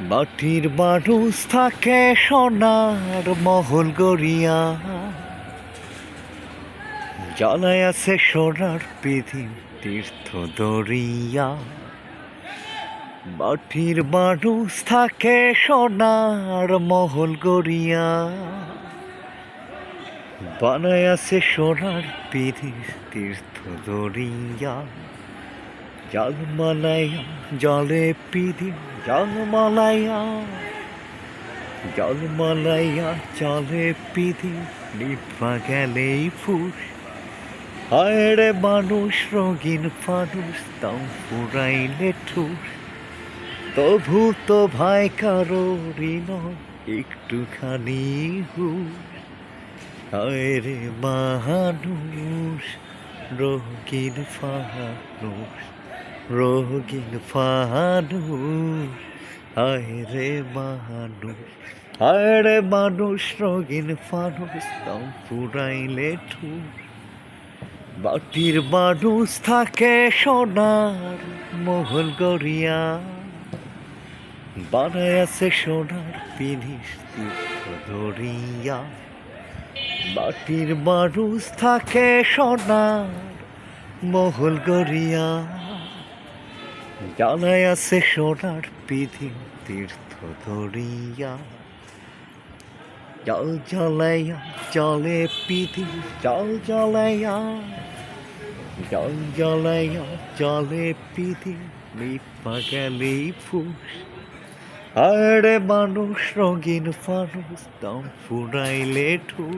মাটির মানুষ থাকে সোনার মহল গড়িয়া। জ্বালায় আছে সোনার পৃথিবী তীর্থ দরিয়া। মাটির মানুষ থাকে সোনার মহল গড়িয়া। বানায় আছে সোনার পৃথিবী তীর্থ দরিয়া। জলমালাইয়া জলে পিধি জলমালাইয়া জলমালাইয়া জলে পিধি, নিভা গেলেই ফুস। আরে মানুষ, রঙিন ফানুষ তাও ফুরাইলে ঠুস। তবু তো ভাই কারোরই নয়, একটুখানি হুস আরে মানুষ রঙিন ফানুষ রোগিন ফানুষ হায় রে মানুষ হায় রে মানুষ রোগিন ফানুষ দাম ফুরাইলে ঠুস মাটির মানুষ থাকে সোনার মহল গড়িয়া, বানায় আছে সোনার পিনিস ধরিয়া। মাটির মানুষ থাকে সোনার মহল গড়িয়া। জ্বালায় আছে সোনার পিধি তীর্থ ধরিয়া। জল জ্বালাইয়া, জলে পিধি জল জ্বালাইয়া। জল জ্বালাইয়া, জলে পিধি লিপা গেলেই ফুস। আরে মানুষ, রঙিন ফানুস দম ফুরাইলে ঠুস।